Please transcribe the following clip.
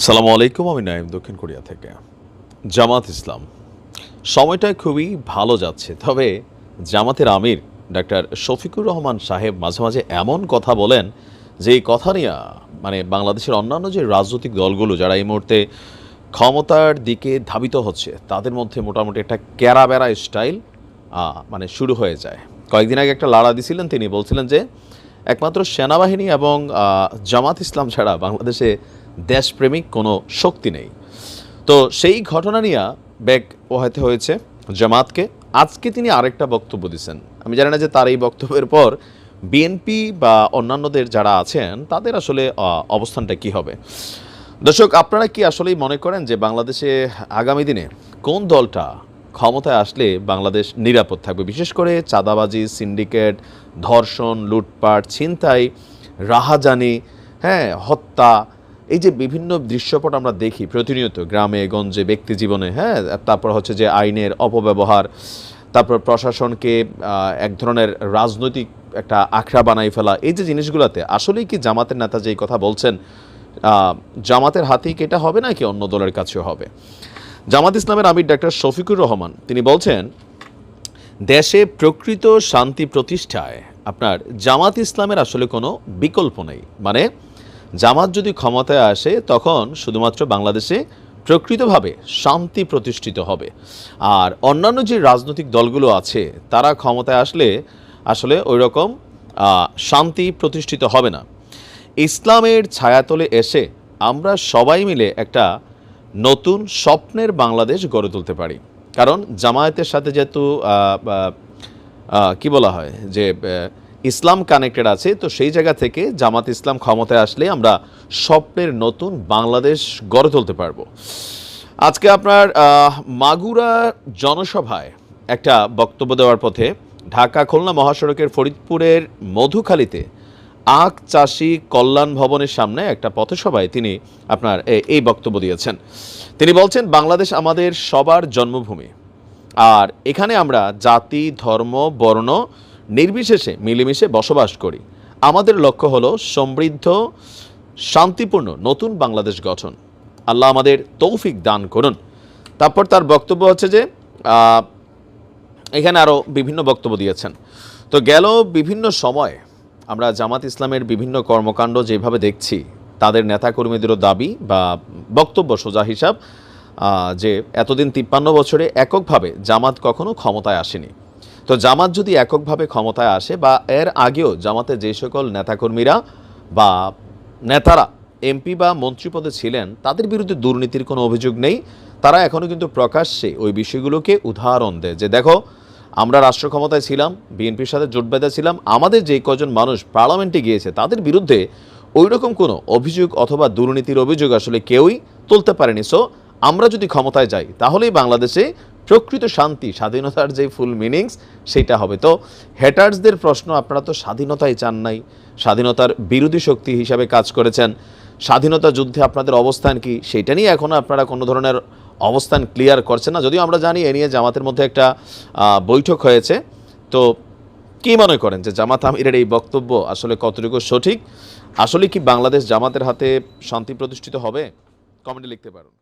সালামু আলাইকুম, আমি নাইম দক্ষিণ কোরিয়া থেকে। জামাত ইসলাম। সময়টা খুবই ভালো যাচ্ছে, তবে জামাতের আমির ডাক্তার শফিকুর রহমান সাহেব মাঝে মাঝে এমন কথা বলেন যে এই কথা নিয়ে মানে বাংলাদেশের অন্যান্য যে রাজনৈতিক দলগুলো যারা এই মুহূর্তে ক্ষমতার দিকে ধাবিত হচ্ছে, তাদের মধ্যে মোটামুটি একটা ক্যারাবেরা স্টাইল মানে শুরু হয়ে যায়। কয়েকদিন আগে একটা লাড়া দিছিলেন, তিনি বলছিলেন যে, একমাত্র সেনাবাহিনী এবং জামাত ইসলাম ছাড়া বাংলাদেশে দেশপ্রেমিক কোনো শক্তি নেই। তো সেই ঘটনা নিয়ে ব্যাগ পোহাতে হয়েছে জামাতকে। আজকে তিনি আরেকটা বক্তব্য দিচ্ছেন আমি জানি না যে তার এই বক্তব্যের পর বিএনপি বা অন্যান্যদের যারা আছেন, তাদের আসলে অবস্থানটা কি হবে? দর্শক, আপনারা কি আসলেই মনে করেন যে বাংলাদেশে আগামী দিনে কোন দলটা ক্ষমতায় আসলে বাংলাদেশ নিরাপদ থাকবে? বিশেষ করে চাঁদাবাজি, সিন্ডিকেট, ধর্ষণ, লুটপাট, ছিনতাই, রাহাজানি হ্যাঁ হত্যা এই যে বিভিন্ন দৃশ্যপট আমরা দেখি প্রতিনিয়ত, গ্রামে, গঞ্জে, ব্যক্তি জীবনে হ্যাঁ? তারপর হচ্ছে যে আইনের অপব্যবহার, তারপর প্রশাসনকে এক ধরনের রাজনৈতিক একটা আখড়া বানাই ফেলা, এই যে জিনিসগুলোতে আসলেই কি জামাতের নেতা যেই কথা বলছেন জামাতের হাতেই কি এটা হবে নাকি অন্য দলের কাছেও হবে? জামাত ইসলামের আমির ডাক্তার শফিকুর রহমান, তিনি বলছেন, দেশে প্রকৃত শান্তি প্রতিষ্ঠায় আপনার জামাত ইসলামের আসলে কোনো বিকল্প নেই। মানে জামাত যদি ক্ষমতায় আসে, তখন শুধুমাত্র বাংলাদেশে প্রকৃতভাবে শান্তি প্রতিষ্ঠিত হবে। আর অন্যান্য যে রাজনৈতিক দলগুলো আছে, তারা ক্ষমতায় আসলে আসলে ওই রকম শান্তি প্রতিষ্ঠিত হবে না। ইসলামের ছায়াতলে এসে আমরা সবাই মিলে একটা নতুন স্বপ্নের বাংলাদেশ গড়ে তুলতে পারি। কারণ জামায়াতের সাথে যেহেতু কি বলা হয় যে ইসলাম কানেক্টেড আছে, তো সেই জায়গা থেকে জামাত ইসলাম ক্ষমতায় আসলে আমরা স্বপ্নের নতুন বাংলাদেশ গড়ে তুলতে পারব। আজকে আপনার মাগুরা জনসভায় একটা বক্তব্য দেওয়ার পথে ঢাকা খুলনা মহাসড়কের ফরিদপুরের মধুখালীতে আখ চাষি কল্যাণ ভবনের সামনে একটা পথসভায় তিনি আপনার এই বক্তব্য দিয়েছেন। তিনি বলছেন, বাংলাদেশ আমাদের সবার জন্মভূমি। আর এখানে আমরা জাতি, ধর্ম, বর্ণ নির্বিশেষে মিলেমিশে বসবাস করি। আমাদের লক্ষ্য হলো সমৃদ্ধ, শান্তিপূর্ণ নতুন বাংলাদেশ গঠন। আল্লাহ আমাদের তৌফিক দান করুন। তারপর তার বক্তব্য হচ্ছে যে এখানে আরও বিভিন্ন বক্তব্য দিয়েছেন। তো গেল বিভিন্ন সময় আমরা জামাত ইসলামের বিভিন্ন কর্মকাণ্ড যেভাবে দেখছি, তাদের নেতাকর্মীদেরও দাবি বা বক্তব্য সোজা হিসাব যে এতদিন তিপ্পান্ন বছরে এককভাবে জামাত কখনো ক্ষমতায় আসেনি। তো জামাত যদি এককভাবে ক্ষমতায় আসে বা এর আগেও জামাতে যে সকল নেতাকর্মীরা বা নেতারা এমপি বা মন্ত্রী পদে ছিলেন, তাদের বিরুদ্ধে দুর্নীতির কোনো অভিযোগ নেই। তারা এখনও কিন্তু প্রকাশ্যে ওই বিষয়গুলোকে উদাহরণ দেয় যে, দেখো, আমরা রাষ্ট্র ক্ষমতায় ছিলাম, বিএনপির সাথে জোট বেঁধে ছিলাম, আমাদের যে কজন মানুষ পার্লামেন্টে গিয়েছে, তাদের বিরুদ্ধে ওই রকম কোনো অভিযোগ অথবা দুর্নীতির অভিযোগ আসলে কেউই তুলতে পারেনি। সো আমরা যদি ক্ষমতায় যাই, তাহলেই বাংলাদেশে প্রকৃত শান্তি, স্বাধীনতার যে ফুল মিনিংস সেটা হবে। তো হেটার্সদের প্রশ্ন, আপনারা তো স্বাধীনতাই চান নাই। স্বাধীনতার বিরোধী শক্তি হিসাবে কাজ করেছেন। স্বাধীনতা যুদ্ধে আপনাদের অবস্থান কি সেটা নিয়ে এখনও আপনারা কোনো ধরনের অবস্থান ক্লিয়ার করছেন না। যদিও আমরা জানি, এ নিয়ে জামাতের মধ্যে একটা বৈঠক হয়েছে। তো কী মনে করেন যে জামাত আমিরের এই বক্তব্য আসলে কতটুকু সঠিক? আসলে কি বাংলাদেশ জামাতের হাতে শান্তি প্রতিষ্ঠিত হবে? কমেন্টে লিখতে পারেন।